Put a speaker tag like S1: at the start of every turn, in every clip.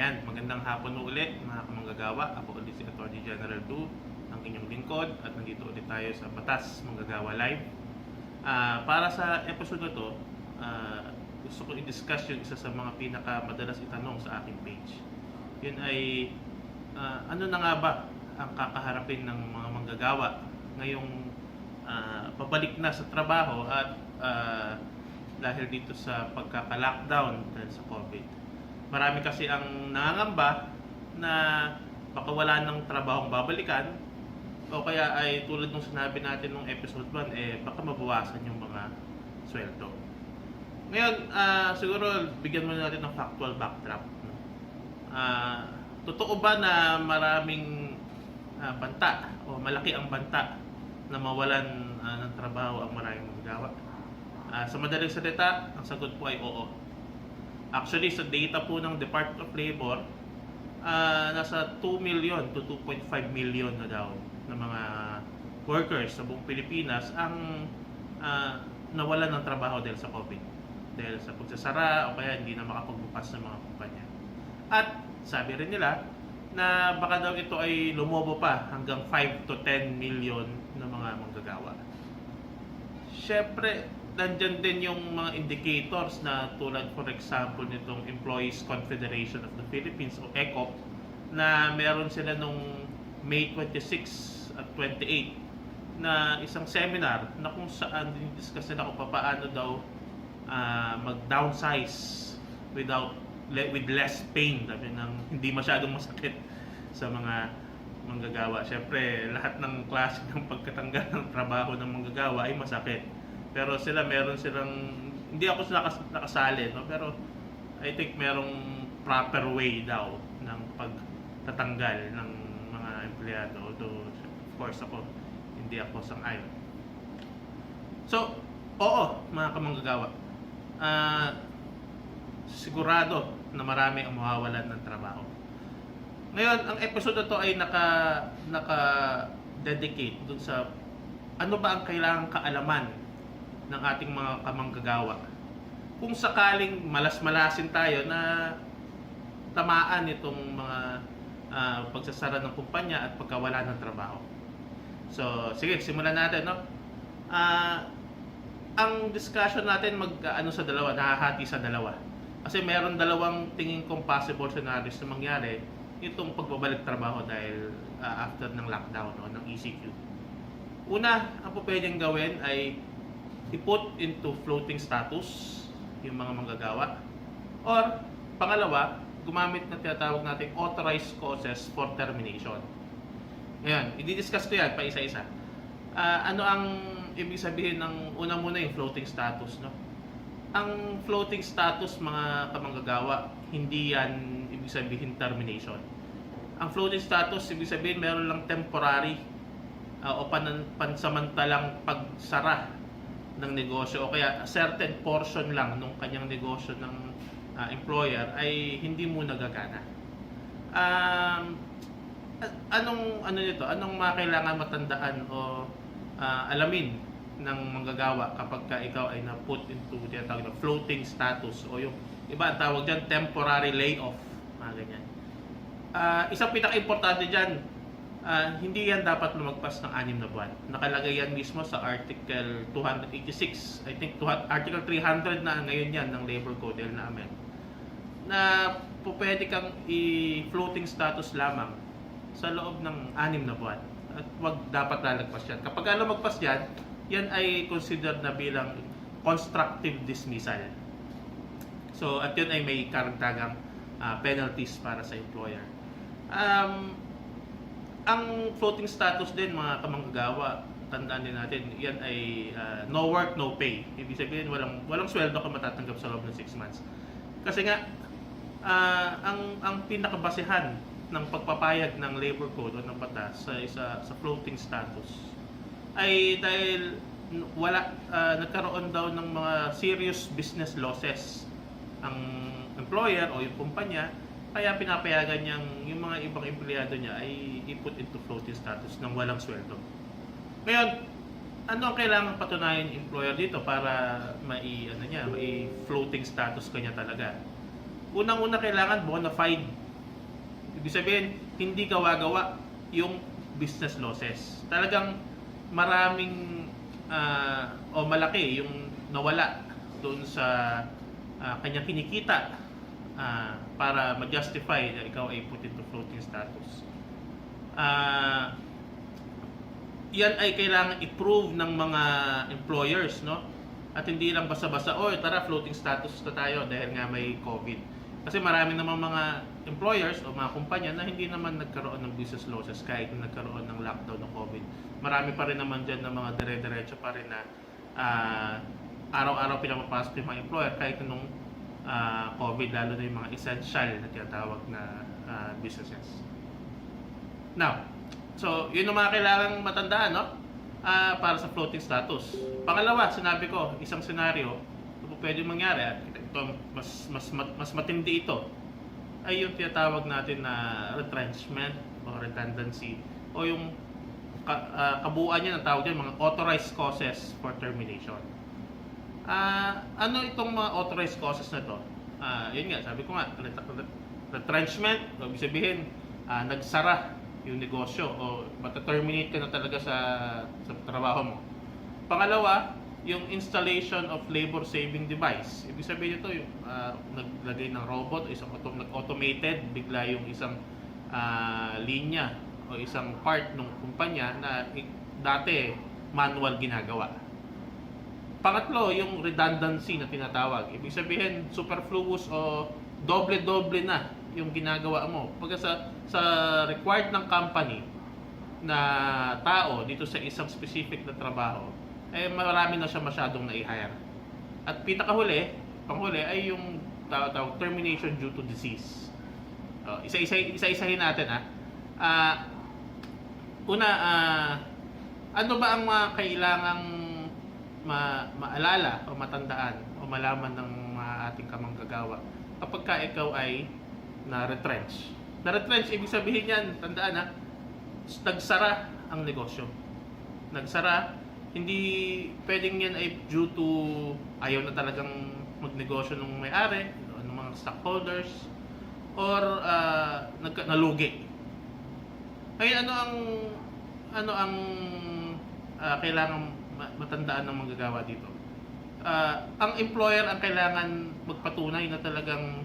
S1: Ayan, magandang hapon uli mga kamanggagawa. Ako ulit si Attorney General Du, ang inyong lingkod at nandito ulit tayo sa Batas Manggagawa Live. Ah, para sa episode na to, ah, gusto ko i-discuss yung isa sa mga pinakamadalas itanong sa aking page. Yun ay, ah, ano na nga ba ang kakaharapin ng mga manggagawa ngayong ah, pabalik na sa trabaho at ah, dahil dito sa pagkaka-lockdown sa COVID marami kasi ang nangangamba na baka wala ng trabahong babalikan o kaya ay tulad nung sinabi natin nung episode 1 eh baka mabawasan yung mga sweldo. Ngayon, ah, siguro bigyan muna natin ng factual backdrop. Ah, totoo ba na maraming ah, banta o malaki ang banta na mawalan ah, ng trabaho ang maraming magawa? Ah, sa madaling salita, ang sagot po ay oo. Actually, sa data po ng Department of Labor, ah, nasa 2 million to 2.5 million na daw na mga workers sa buong Pilipinas ang ah, nawalan ng trabaho dahil sa COVID. Dahil sa pagsasara o kaya hindi na makapagbukas ng mga kumpanya. At sabi rin nila na baka daw ito ay lumobo pa hanggang 5 to 10 million na mga manggagawa. Siyempre, nandyan din yung mga indicators na tulad for example nitong Employees Confederation of the Philippines o ECOP na meron sila nung May 26 at 28 na isang seminar na kung saan discuss nila kung paano daw ah, mag-downsize without with less pain sabi ng hindi masyadong masakit sa mga manggagawa. Siyempre, lahat ng klase ng pagkatanggal ng trabaho ng manggagawa ay masakit. Pero sila meron silang hindi ako nakas, nakasali no pero I think merong proper way daw ng pagtatanggal ng mga empleyado although of course ako hindi ako sang-ayon. So, oo, mga kamanggagawa. Ah, sigurado na marami ang mawawalan ng trabaho. Ngayon, ang episode na to ay naka naka dedicate dun sa ano ba ang kailangang kaalaman ng ating mga kamanggagawa. Kung sakaling malas-malasin tayo na tamaan itong mga ah, pagsasara ng kumpanya at pagkawala ng trabaho. So, sige, simulan natin, no? Ah, ang discussion natin mag ano sa dalawa, nahahati sa dalawa. Kasi meron dalawang tingin kong possible scenarios na mangyari itong pagbabalik trabaho dahil ah, after ng lockdown no, ng ECQ. Una, ang po pwedeng gawin ay i-put into floating status yung mga manggagawa. Or, pangalawa, gumamit na tinatawag natin authorized causes for termination. Ngayon, i-discuss ko yan pa isa-isa. Ah, ano ang ibig sabihin ng una muna yung floating status, no? Ang floating status, mga kamanggagawa, hindi yan ibig sabihin termination. Ang floating status, ibig sabihin meron lang temporary ah, o pan pansamantalang pagsara ng negosyo o kaya certain portion lang nung kanyang negosyo ng ah, employer ay hindi mo nagagana. Um, anong ano nito? Anong mga kailangan matandaan o ah, alamin ng manggagawa kapag ka ikaw ay na-put into tinatawag na floating status o yung iba ang tawag dyan temporary layoff mga ganyan. Ah, isang pinaka-importante dyan, ah, hindi yan dapat lumagpas ng anim na buwan. Nakalagay yan mismo sa Article 286. I think 200 Article 300 na ngayon yan ng Labor Code na namin. Na po pwede kang i-floating status lamang sa loob ng anim na buwan. At wag dapat lalagpas yan. Kapag ka lumagpas yan, yan ay considered na bilang constructive dismissal. So, at yun ay may karagdagang ah, penalties para sa employer. Um, ang floating status din mga kamanggagawa, tandaan din natin, yan ay ah, no work, no pay. Ibig sabihin, walang, walang sweldo ka matatanggap sa loob ng 6 months. Kasi nga, ah, ang, ang pinakabasehan ng pagpapayag ng labor code o ng batas sa, isa, sa floating status ay dahil wala ah, nagkaroon daw ng mga serious business losses ang employer o yung kumpanya kaya pinapayagan niyang yung mga ibang empleyado niya ay i-put into floating status ng walang sweldo. Ngayon, ano ang kailangan patunayan ng employer dito para mai ano niya, mai floating status kanya talaga? Unang-una kailangan bona fide Ibig sabihin, hindi gawa-gawa yung business losses. Talagang maraming ah, o malaki yung nawala doon sa ah, kanyang kinikita ah, para ma-justify na ikaw ay put into floating status. Ah, yan ay kailangan i-prove ng mga employers, no? At hindi lang basta-basta, oh, tara, floating status na tayo dahil nga may COVID. Kasi marami namang mga employers o mga kumpanya na hindi naman nagkaroon ng business losses kahit na nagkaroon ng lockdown ng COVID. Marami pa rin naman dyan ng mga dire-diretso pa rin na ah, araw-araw pinapapasok yung mga employer kahit nung ah, COVID, lalo na yung mga essential na tinatawag na ah, businesses. Now, so yun ang mga kailangang matandaan, no? Ah, para sa floating status. Pangalawa, sinabi ko, isang senaryo na pwede mangyari at ito mas mas mas matindi ito ay yung tinatawag natin na retrenchment o redundancy o yung ka- ah, kabuuan niya ng tawag yan, mga authorized causes for termination. Ah, ano itong mga authorized causes na to? Ah, yun nga, sabi ko nga, ret- ret- retrenchment, ibig sabihin, ah, nagsara yung negosyo o mata-terminate ka na talaga sa sa trabaho mo. Pangalawa, yung installation of labor saving device. Ibig sabihin nito yung ah, naglagay ng robot isang auto, nag-automated bigla yung isang ah, linya o isang part ng kumpanya na dati manual ginagawa. Pangatlo, yung redundancy na tinatawag. Ibig sabihin, superfluous o doble-doble na yung ginagawa mo. Pagka sa, sa required ng company na tao dito sa isang specific na trabaho, eh marami na siya masyadong na-hire. At pinakahuli, panghuli ay yung tawag, termination due to disease. Oh, isa-isa isa-isahin natin ha. Ah, una ah, ano ba ang mga kailangang ma maalala o matandaan o malaman ng mga ating kamanggagawa kapag ka ikaw ay na-retrench. Na-retrench, ibig sabihin yan, tandaan ha, nagsara ang negosyo. Nagsara, hindi pwedeng yan ay due to ayaw na talagang magnegosyo ng may-ari, ng mga stockholders, or ah, nagka- nalugi. Ngayon, ano ang ano ang ah, kailangan matandaan ng manggagawa dito? Ah, ang employer ang kailangan magpatunay na talagang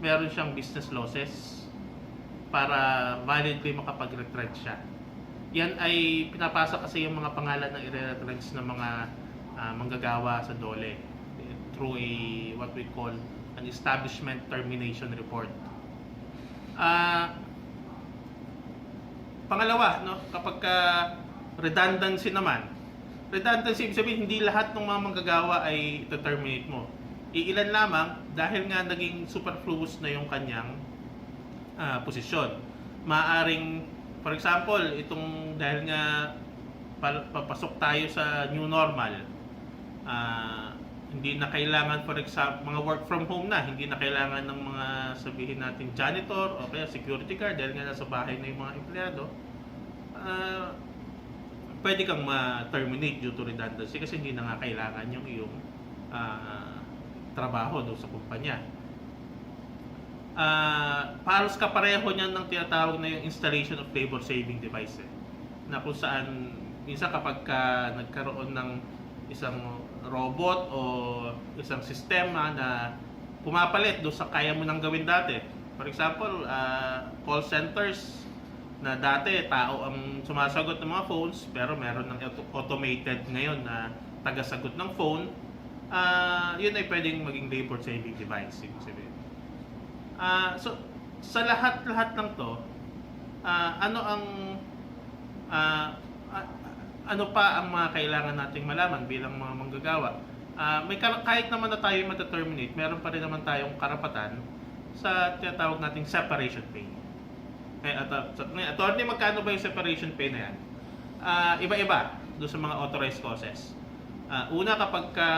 S1: meron siyang business losses para validly makapag-retrench siya. Yan ay pinapasa kasi yung mga pangalan ng i-retrench ng mga ah, manggagawa sa DOLE eh, through a what we call an establishment termination report. Ah pangalawa, no, kapag ka redundancy naman, redundancy ibig sabihin hindi lahat ng mga manggagawa ay terminate mo. Iilan lamang dahil nga naging superfluous na yung kanyang ah, posisyon. Maaring, for example, itong dahil nga pa- papasok tayo sa new normal, ah, hindi na kailangan, for example, mga work from home na, hindi na kailangan ng mga sabihin natin janitor o kaya security guard dahil nga nasa bahay na yung mga empleyado, ah, pwede kang ma-terminate due to redundancy kasi hindi na nga kailangan yung iyong ah, trabaho doon sa kumpanya. Ah, paros kapareho niyan ng tinatawag na yung installation of labor saving device eh. na kung saan minsan kapag ka nagkaroon ng isang robot o isang sistema na pumapalit doon sa kaya mo nang gawin dati. For example, ah, call centers na dati tao ang sumasagot ng mga phones pero meron ng auto- automated ngayon na tagasagot ng phone ah yun ay pwedeng maging labor saving device ibig sabihin. Ah, so sa lahat-lahat ng to, ah, ano ang ah, ah, ano pa ang mga kailangan nating malaman bilang mga manggagawa? Ah, may kahit naman na tayo mata-terminate, meron pa rin naman tayong karapatan sa tinatawag nating separation pay. Eh, at, at, at, attorney, magkano ba yung separation pay na yan? Ah, iba-iba doon sa mga authorized causes. Ah, una kapag ka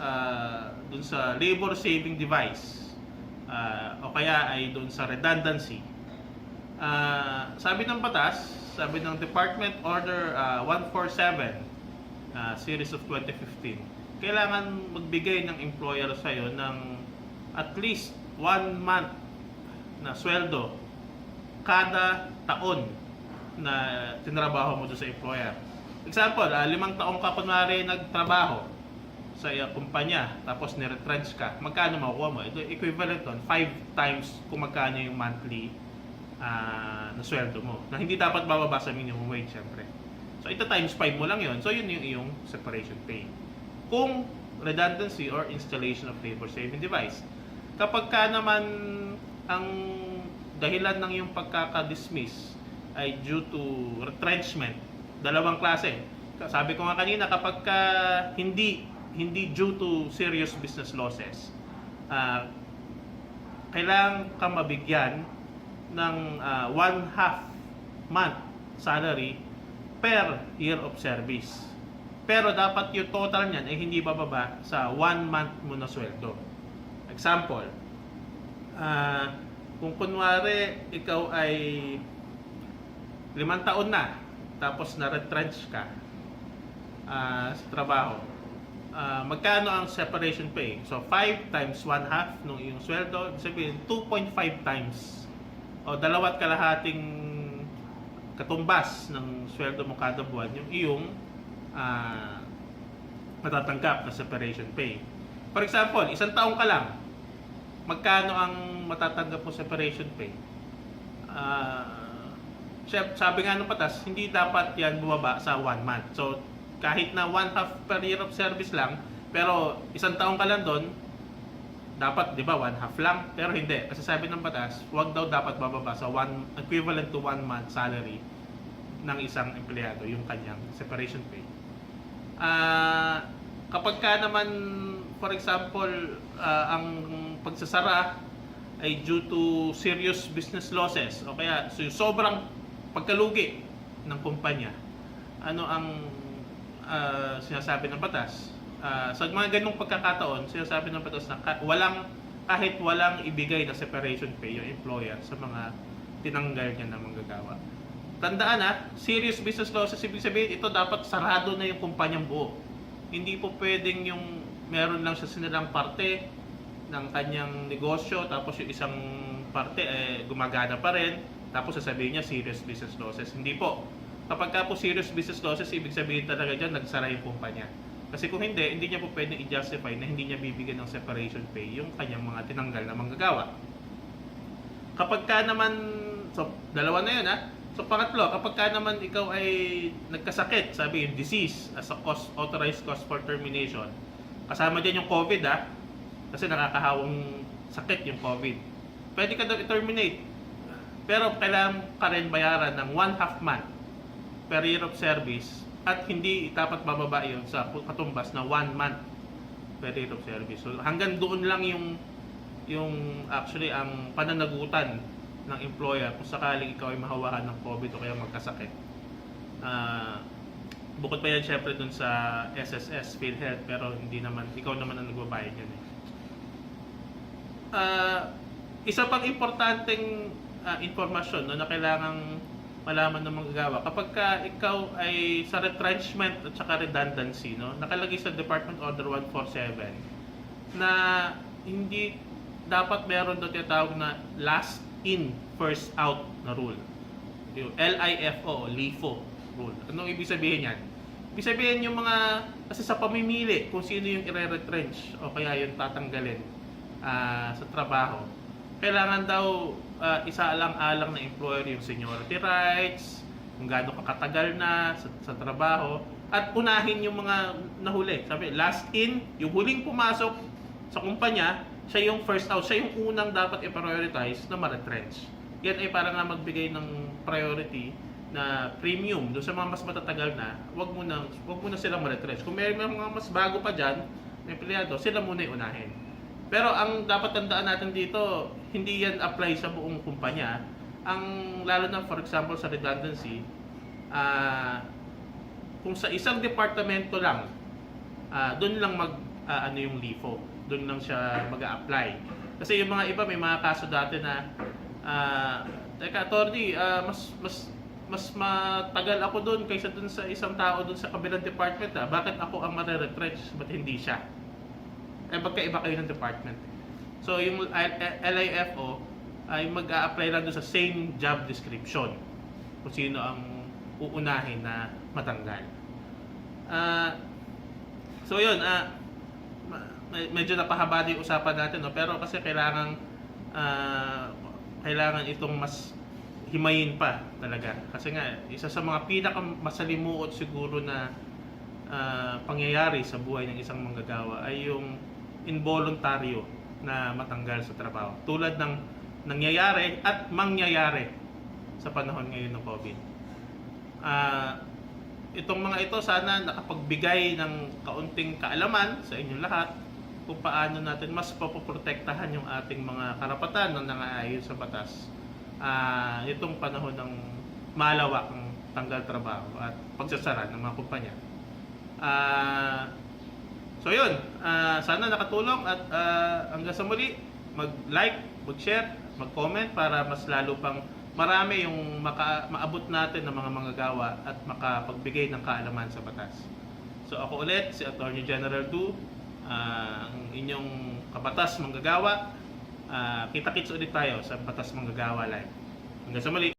S1: ah, doon sa labor saving device ah, o kaya ay doon sa redundancy. Ah, sabi ng batas, sabi ng Department Order ah, 147 ah, series of 2015, kailangan magbigay ng employer sa iyo ng at least one month na sweldo kada taon na tinrabaho mo sa employer. Example, ah, limang taong ka kunwari nagtrabaho sa uh, kumpanya, tapos niretrench ka, magkano makukuha mo? Ito equivalent doon, 5 times kung magkano yung monthly ah, na sweldo mo. Na hindi dapat bababa sa minimum wage, syempre. So, ito times 5 mo lang yon So, yun yung iyong separation pay. Kung redundancy or installation of labor saving device. Kapag ka naman ang dahilan ng iyong pagkaka-dismiss ay due to retrenchment, dalawang klase. Sabi ko nga kanina, kapag ka hindi hindi due to serious business losses, ah, kailangan ka mabigyan ng ah, one half month salary per year of service. Pero dapat yung total niyan ay hindi bababa sa one month mo na sweldo. Example, ah, kung kunwari ikaw ay limang taon na tapos na-retrench ka ah, sa trabaho, ah, magkano ang separation pay? So, 5 times 1 half nung iyong sweldo, sabihin 2.5 times o dalawat kalahating katumbas ng sweldo mo kada buwan yung iyong ah, matatanggap na separation pay. For example, isang taong ka lang, magkano ang matatanggap mo separation pay? Chef, sabi nga ng patas, hindi dapat yan bumaba sa one month. So, kahit na one half per year of service lang, pero isang taong ka lang doon, dapat, di ba, one half lang. Pero hindi. Kasi sabi ng batas, wag daw dapat bababa sa one, equivalent to one month salary ng isang empleyado, yung kanyang separation pay. Ah, kapag ka naman, for example, ah, ang pagsasara ay due to serious business losses o kaya so, sobrang pagkalugi ng kumpanya, ano ang ah, sinasabi ng batas? Ah, sa mga ganong pagkakataon, sinasabi ng batas na walang kahit walang ibigay na separation pay yung employer sa mga tinanggal niya na manggagawa. Tandaan ha, serious business losses, ibig sabihin ito dapat sarado na yung kumpanyang buo. Hindi po pwedeng yung meron lang siya sinilang parte ng kanyang negosyo tapos yung isang parte eh, gumagana pa rin tapos sasabihin niya serious business losses. Hindi po. Kapag ka po serious business losses, ibig sabihin talaga dyan, nagsara yung kumpanya. Kasi kung hindi, hindi niya po pwedeng i-justify na hindi niya bibigyan ng separation pay yung kanyang mga tinanggal na manggagawa. Kapag ka naman, so dalawa na yun ha. So pangatlo, kapag ka naman ikaw ay nagkasakit, sabi yung disease as a cause, authorized cause for termination, kasama dyan yung COVID ha. Kasi nakakahawang sakit yung COVID. Pwede ka daw i-terminate. Pero kailangan ka rin bayaran ng one half month per year of service at hindi dapat bababa yun sa katumbas na one month per year of service. So hanggang doon lang yung yung actually ang pananagutan ng employer kung sakaling ikaw ay mahawakan ng COVID o kaya magkasakit. Ah, bukod pa yan syempre dun sa SSS, PhilHealth, pero hindi naman, ikaw naman ang nagbabayad yan eh. Ah, isa pang importanteng ah, informasyon no, na kailangang malaman ng manggagawa. Kapag ka ikaw ay sa retrenchment at saka redundancy, no, nakalagay sa Department Order 147 na hindi dapat meron doon tinatawag na last in, first out na rule. Yung LIFO, LIFO rule. Anong ibig sabihin yan? Ibig sabihin yung mga, kasi sa pamimili, kung sino yung i-retrench o kaya yung tatanggalin ah, sa trabaho, kailangan daw uh, isaalang-alang na employer yung seniority rights, kung gaano ka katagal na sa, sa trabaho, at unahin yung mga nahuli. Sabi, last in, yung huling pumasok sa kumpanya, siya yung first out, siya yung unang dapat i-prioritize na ma-retrench. Yan ay para nga magbigay ng priority na premium doon sa mga mas matatagal na, wag mo na, wag mo na silang ma-retrench. Kung may mga mas bago pa diyan, empleyado, sila muna yung unahin. Pero ang dapat tandaan natin dito, hindi yan apply sa buong kumpanya. Ang lalo na for example sa redundancy, ah kung sa isang departamento lang, ah doon lang mag ah, ano yung LIFO, doon lang siya mag-apply. Kasi yung mga iba may mga kaso dati na ah teka attorney, ah, mas mas mas matagal ako doon kaysa doon sa isang tao doon sa kabilang department ah. Bakit ako ang mare-retrench? Ba't hindi siya? Eh, magkaiba kayo ng department. So, yung LIFO, ay mag-a-apply lang doon sa same job description kung sino ang uunahin na matanggal. Ah, so yun, me- medyo napahaba yung usapan natin, no? pero kasi kailangan ah, kailangan itong mas himayin pa talaga. Kasi nga, isa sa mga pinaka masalimuot siguro na ah, pangyayari sa buhay ng isang manggagawa ay yung involuntaryo na matanggal sa trabaho. Tulad ng nangyayari at mangyayari sa panahon ngayon ng COVID. Ah, itong mga ito sana nakapagbigay ng kaunting kaalaman sa inyong lahat kung paano natin mas papoprotektahan yung ating mga karapatan na nangaayon sa batas. Ah, itong panahon ng malawak ng tanggal trabaho at pagsasara ng mga kumpanya. Ah, so yun, Ah, sana nakatulong at ah, hanggang sa muli, mag-like, mag-share, mag-comment para mas lalo pang marami yung maka, maabot natin ng mga manggagawa at makapagbigay ng kaalaman sa batas. So ako ulit, si Attorney General Du, ah, ang inyong kabatas manggagawa. Ah, kita-kits ulit tayo sa Batas Manggagawa Live. Hanggang sa muli.